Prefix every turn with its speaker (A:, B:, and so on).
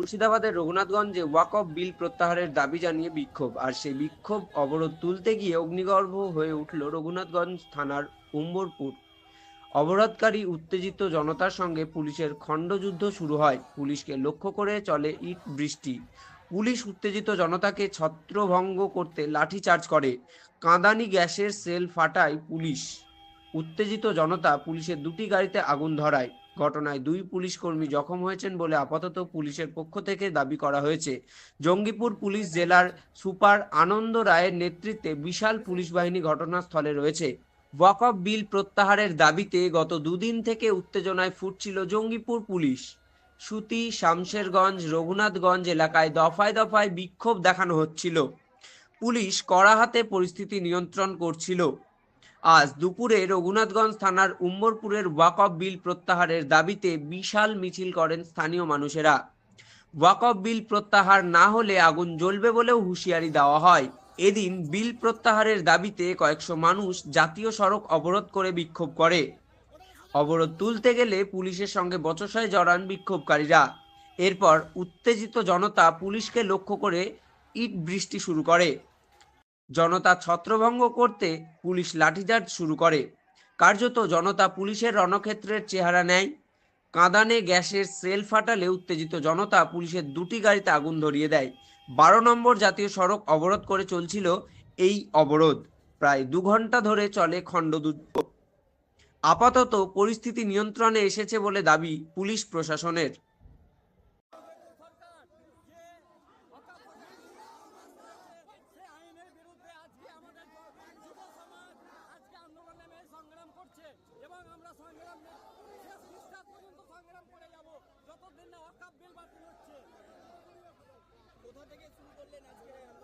A: মুর্শিদাবাদের রঘুনাথগঞ্জে ওয়াকফ বিল প্রত্যাহারের দাবি জানিয়ে বিক্ষোভ আর সেই বিক্ষোভ অবরোধ তুলতে গিয়ে অগ্নিগর্ভ হয়ে উঠল রঘুনাথগঞ্জ থানার উম্বরপুর অবরোধকারী উত্তেজিত জনতার সঙ্গে পুলিশের খণ্ডযুদ্ধ শুরু হয় পুলিশকে লক্ষ্য করে চলে ইট বৃষ্টি পুলিশ উত্তেজিত জনতাকে ছত্রভঙ্গ করতে লাঠিচার্জ করে কাঁদানি গ্যাসের সেল ফাটায় পুলিশ উত্তেজিত জনতা পুলিশের দুটি গাড়িতে আগুন ধরায় ঘটনায় দুই পুলিশ কর্মী জখম হয়েছেন বলে আপাতত পুলিশের পক্ষ থেকে দাবি করা হয়েছে জঙ্গিপুর পুলিশ জেলার সুপার আনন্দ রায়ের নেতৃত্বে বিশাল পুলিশ বাহিনী ঘটনাস্থলে রয়েছে ওয়াক অফ বিল প্রত্যাহারের দাবিতে গত দুদিন থেকে উত্তেজনায় ফুটছিল জঙ্গিপুর পুলিশ সুতি শামশেরগঞ্জ রঘুনাথগঞ্জ এলাকায় দফায় দফায় বিক্ষোভ দেখানো হচ্ছিল পুলিশ কড়া হাতে পরিস্থিতি নিয়ন্ত্রণ করছিল আজ দুপুরে রঘুনাথগঞ্জ থানার উম্মরপুরের ওয়াকফ বিল প্রত্যাহারের দাবিতে বিশাল মিছিল করেন স্থানীয় মানুষেরা ওয়াকফ বিল প্রত্যাহার না হলে আগুন জ্বলবে বলেও হুঁশিয়ারি দেওয়া হয় এদিন বিল প্রত্যাহারের দাবিতে কয়েকশো মানুষ জাতীয় সড়ক অবরোধ করে বিক্ষোভ করে অবরোধ তুলতে গেলে পুলিশের সঙ্গে বচসায় জড়ান বিক্ষোভকারীরা এরপর উত্তেজিত জনতা পুলিশকে লক্ষ্য করে ইট বৃষ্টি শুরু করে জনতা ছত্রভঙ্গ করতে পুলিশ লাঠিচার্জ শুরু করে কার্যত জনতা পুলিশের রণক্ষেত্রের চেহারা নেয় কাঁদানে গ্যাসের সেল ফাটালে উত্তেজিত জনতা পুলিশের দুটি গাড়িতে আগুন ধরিয়ে দেয় বারো নম্বর জাতীয় সড়ক অবরোধ করে চলছিল এই অবরোধ প্রায় দু ঘন্টা ধরে চলে খণ্ড আপাতত পরিস্থিতি নিয়ন্ত্রণে এসেছে বলে দাবি পুলিশ প্রশাসনের না ওয়াকাপ বিল বাতিল হচ্ছে কোথা থেকে শুরু করলেন আজকে